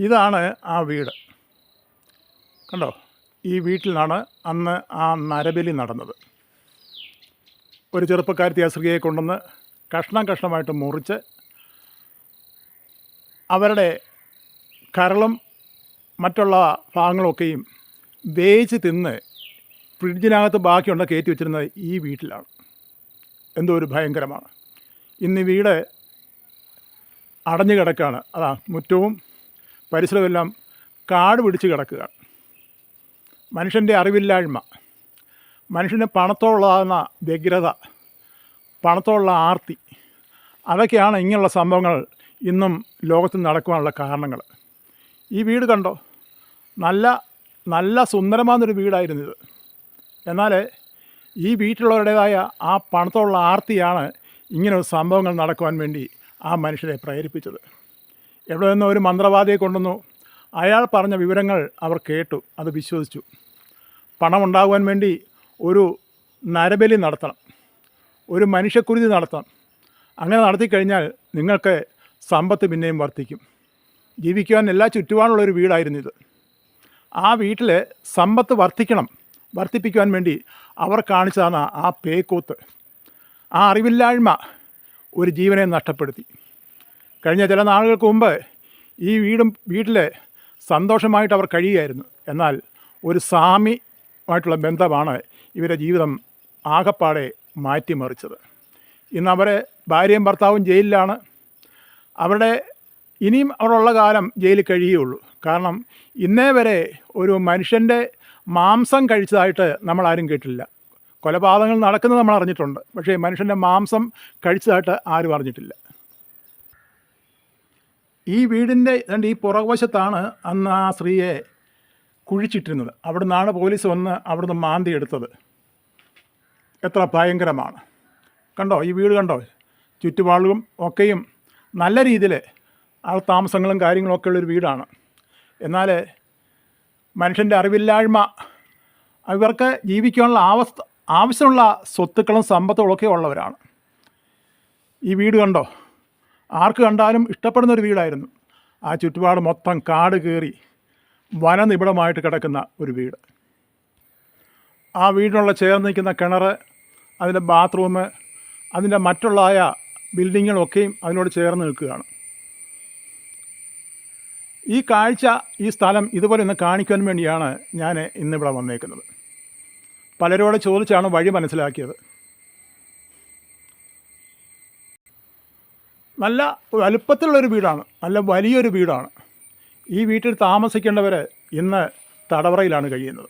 ഇതാണ് ആ വീട്. കണ്ടോ? ഈ വീട്ടിലാണ് അന്ന് ആ നരബലി നടന്നത്. ഒരു ചെറുപ്പക്കാരത്തി അസുഖയെ കൊണ്ടുവന്ന് കഷ്ണം കഷ്ണമായിട്ട് മുറിച്ച് അവരുടെ കരളും മറ്റുള്ള ഭാഗങ്ങളൊക്കെയും വേവിച്ച് തിന്ന് ഫ്രിഡ്ജിനകത്ത് ബാക്കിയുണ്ട കയറ്റി വെച്ചിരുന്നത് ഈ വീട്ടിലാണ്. എന്തോ ഒരു ഭയങ്കരമാണ്. ഇന്ന് വീട് അടഞ്ഞു കിടക്കുകയാണ്. അതാ മുറ്റവും പരിസരമെല്ലാം കാട് പിടിച്ച് കിടക്കുക. മനുഷ്യന്റെ അറിവില്ലായ്മ മനുഷ്യന് പണത്തോളാകുന്ന വ്യഗ്രത പണത്തോടുള്ള ആർത്തി അതൊക്കെയാണ് ഇങ്ങനെയുള്ള സംഭവങ്ങൾ ഇന്നും ലോകത്ത് നടക്കുവാനുള്ള കാരണങ്ങൾ. ഈ വീട് കണ്ടോ? നല്ല നല്ല സുന്ദരമാകുന്നൊരു വീടായിരുന്നു ഇത്. എന്നാൽ ഈ വീട്ടിലുള്ളവരുടേതായ ആ പണത്തോടുള്ള ആർത്തിയാണ് ഇങ്ങനെ സംഭവങ്ങൾ നടക്കുവാൻ വേണ്ടി ആ മനുഷ്യരെ പ്രേരിപ്പിച്ചത്. എവിടെ നിന്ന് ഒരു മന്ത്രവാദിയെ കൊണ്ടുവന്നു. അയാൾ പറഞ്ഞ വിവരങ്ങൾ അവർ കേട്ടു അത് വിശ്വസിച്ചു. പണം പണമുണ്ടാകുവാൻ വേണ്ടി ഒരു നരബലി നടത്തണം ഒരു മനുഷ്യക്കുരുതി നടത്തണം. അങ്ങനെ നടത്തിക്കഴിഞ്ഞാൽ നിങ്ങൾക്ക് സമ്പത്ത് പിന്നെയും വർദ്ധിക്കും. ജീവിക്കുവാൻ എല്ലാ ചുറ്റുപാടുള്ള ഒരു വീടായിരുന്നു ഇത്. ആ വീട്ടിൽ സമ്പത്ത് വർദ്ധിക്കണം വർദ്ധിപ്പിക്കുവാൻ വേണ്ടി അവർ കാണിച്ചതാണ് ആ പേക്കൂത്ത്. ആ അറിവില്ലായ്മ ഒരു ജീവനെ നഷ്ടപ്പെടുത്തി. കഴിഞ്ഞ ചില നാളുകൾക്ക് മുമ്പ് ഈ വീടും വീട്ടിൽ സന്തോഷമായിട്ട് അവർ കഴിയുകയായിരുന്നു. എന്നാൽ ഒരു സാമിയുമായിട്ടുള്ള ബന്ധമാണ് ഇവരുടെ ജീവിതം ആകപ്പാടെ മാറ്റിമറിച്ചത്. ഇന്ന് അവരെ ഭാര്യയും ഭർത്താവും ജയിലിലാണ്. അവരുടെ ഇനിയും അവരുള്ള കാലം ജയിലിൽ കഴിയുകയുള്ളൂ. കാരണം ഇന്നേ വരെ ഒരു മനുഷ്യന്റെ മാംസം കഴിച്ചതായിട്ട് നമ്മൾ ആരും കേട്ടില്ല. കൊലപാതകങ്ങൾ നടക്കുന്നത് നമ്മൾ അറിഞ്ഞിട്ടുണ്ട്. പക്ഷേ മനുഷ്യന്റെ മാംസം കഴിച്ചതായിട്ട് ആരും അറിഞ്ഞിട്ടില്ല. ഈ വീടിന്റെ രണ്ട് ഈ പുറകുവശത്താണ് അന്ന് ആ സ്ത്രീയെ കുഴിച്ചിട്ടിരുന്നത്. അവിടെ നിന്നാണ് പോലീസ് വന്ന് അവിടുന്ന് മാന്തി എടുത്തത്. എത്ര ഭയങ്കരമാണ്. കണ്ടോ? ഈ വീട് കണ്ടോ? ചുറ്റുപാടും ഒക്കെയും നല്ല രീതിയിൽ ആൾ താമസങ്ങളും കാര്യങ്ങളും ഒക്കെ ഉള്ളൊരു വീടാണ്. എന്നാൽ മനുഷ്യന്റെ അറിവില്ലായ്മ ഇവർക്ക് ജീവിക്കാനുള്ള ആവസ്ഥ ആവശ്യമുള്ള സ്വത്തുക്കളും സമ്പത്തുകളൊക്കെ ഉള്ളവരാണ്. ഈ വീട് കണ്ടോ? ആർക്ക് കണ്ടാലും ഇഷ്ടപ്പെടുന്ന ഒരു വീടായിരുന്നു. ആ ചുറ്റുപാട് മൊത്തം കാട് കയറി വനനിബിഡമായിട്ട് കിടക്കുന്ന ഒരു വീട്. ആ വീടിനുള്ള ചേർന്ന് നിൽക്കുന്ന കിണർ അതിന്റെ ബാത്റൂം അതിന്റെ മറ്റുള്ളതായ ബിൽഡിങ്ങുകളൊക്കെയും അതിനോട് ചേർന്ന് നിൽക്കുകയാണ്. ഈ കാഴ്ച ഈ സ്ഥലം ഇതുപോലെ ഒന്ന് കാണിക്കാൻ വേണ്ടിയാണ് ഞാൻ ഇന്നിവിടെ വന്നേക്കുന്നത്. പലരോട് ചോദിച്ചാണ് വഴി മനസ്സിലാക്കിയത്. നല്ല വലുപ്പത്തിലുള്ളൊരു വീടാണ്. നല്ല വലിയൊരു വീടാണ്. ഈ വീട്ടിൽ താമസിക്കേണ്ടവർ ഇന്ന് തടവറയിലാണ് കഴിയുന്നത്.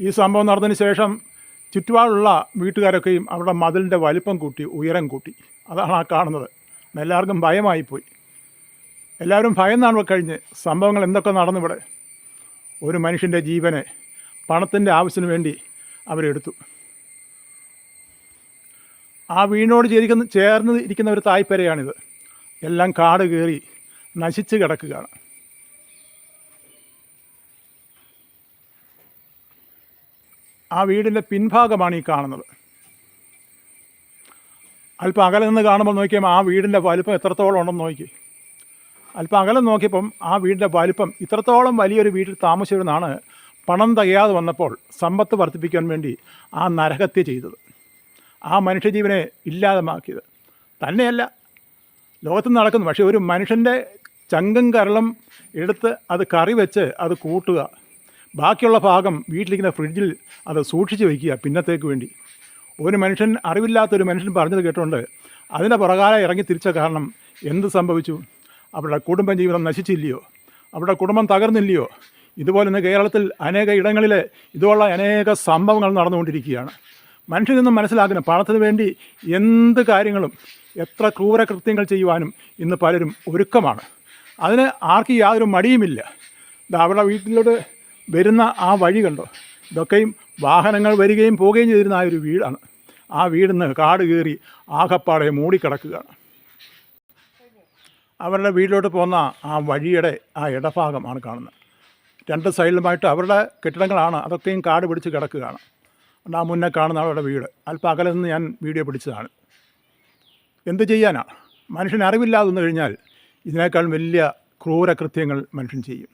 ഈ സംഭവം നടന്നതിന് ശേഷം ചുറ്റുപാടുള്ള വീട്ടുകാരൊക്കെയും അവരുടെ മതിലിന്റെ വലിപ്പം കൂട്ടി ഉയരം കൂട്ടി. അതാണ് ആ കാണുന്നത്. എല്ലാവർക്കും ഭയമായിപ്പോയി. എല്ലാവരും ഭയന്നാണ് കഴിഞ്ഞ് സംഭവങ്ങൾ എന്തൊക്കെ നടന്നിവിടെ. ഒരു മനുഷ്യന്റെ ജീവനെ പണത്തിന്റെ ആവശ്യത്തിന് വേണ്ടി അവരെടുത്തു. ആ വീണോട് ചേരിക്കുന്ന ചേർന്ന് ഇരിക്കുന്ന ഒരു തായ്പരയാണിത്. എല്ലാം കാട് കയറി നശിച്ച് കിടക്കുകയാണ്. ആ വീടിന്റെ പിൻഭാഗമാണ് ഈ കാണുന്നത്. അല്പം അകലെ നിന്ന് കാണുമ്പോൾ നോക്കിയാൽ ആ വീടിന്റെ വലുപ്പം എത്രത്തോളം ഉണ്ടെന്ന് നോക്കി. അല്പം അകലെ നോക്കിയപ്പം ആ വീടിന്റെ വലുപ്പം ഇത്രത്തോളം വലിയൊരു വീട്ടിൽ താമസിച്ചിരുന്നാണ് പണം തികയാതെ വന്നപ്പോൾ സമ്പത്ത് വർദ്ധിപ്പിക്കാൻ വേണ്ടി ആ നരഹത്യ ചെയ്തത്. ആ മനുഷ്യജീവനെ ഇല്ലാതമാക്കിയത് തന്നെയല്ല ലോകത്ത് നടക്കുന്നു. പക്ഷേ ഒരു മനുഷ്യന്റെ ചങ്കും കരളും എടുത്ത് അത് കറി വെച്ച് അത് കൂട്ടുക. ബാക്കിയുള്ള ഭാഗം വീട്ടിലിരിക്കുന്ന ഫ്രിഡ്ജിൽ അത് സൂക്ഷിച്ച് വയ്ക്കുക പിന്നത്തേക്ക് വേണ്ടി. ഒരു മനുഷ്യൻ അറിവില്ലാത്തൊരു മനുഷ്യൻ പറഞ്ഞത് കേട്ടുകൊണ്ട് അതിന്റെ പുറകാലം ഇറങ്ങി തിരിച്ച കാരണം എന്ത് സംഭവിച്ചു? അവരുടെ കുടുംബം ജീവിതം നശിച്ചില്ലയോ? അവരുടെ കുടുംബം തകർന്നില്ലയോ? ഇതുപോലെ ഇന്ന് കേരളത്തിൽ അനേക ഇടങ്ങളിൽ ഇതുപോലുള്ള അനേക സംഭവങ്ങൾ നടന്നുകൊണ്ടിരിക്കുകയാണ്. മനുഷ്യനൊന്നും മനസ്സിലാക്കുന്ന പണത്തിന് വേണ്ടി എന്ത് കാര്യങ്ങളും എത്ര ക്രൂരകൃത്യങ്ങൾ ചെയ്യുവാനും ഇന്ന് പലരും ഒരുക്കമാണ്. അതിന് ആർക്കും യാതൊരു മടിയുമില്ല. ദാ അവരുടെ വീട്ടിലോട്ട് വരുന്ന ആ വഴി കണ്ടോ? ഇതൊക്കെയും വാഹനങ്ങൾ വരികയും പോവുകയും ചെയ്തിരുന്ന ആ ഒരു വീടാണ്. ആ വീടിന്ന് കാട് കയറി ആകപ്പാടെ മൂടിക്കിടക്കുകയാണ്. അവരുടെ വീട്ടിലോട്ട് പോകുന്ന ആ വഴിയുടെ ആ ഇടഭാഗമാണ് കാണുന്നത്. രണ്ട് സൈഡിലുമായിട്ട് അവരുടെ കെട്ടിടങ്ങളാണ്. അതൊക്കെയും കാട് പിടിച്ച് കിടക്കുകയാണ്. ആ മുന്നേ കാണുന്ന ആളുടെ വീട്. അല്പം അകലെ നിന്ന് ഞാൻ വീഡിയോ പിടിച്ചതാണ്. എന്ത് ചെയ്യാനാണ് മനുഷ്യന് അറിവില്ലാതെ വന്നു കഴിഞ്ഞാൽ ഇതിനേക്കാൾ വലിയ ക്രൂരകൃത്യങ്ങൾ മനുഷ്യൻ ചെയ്യും.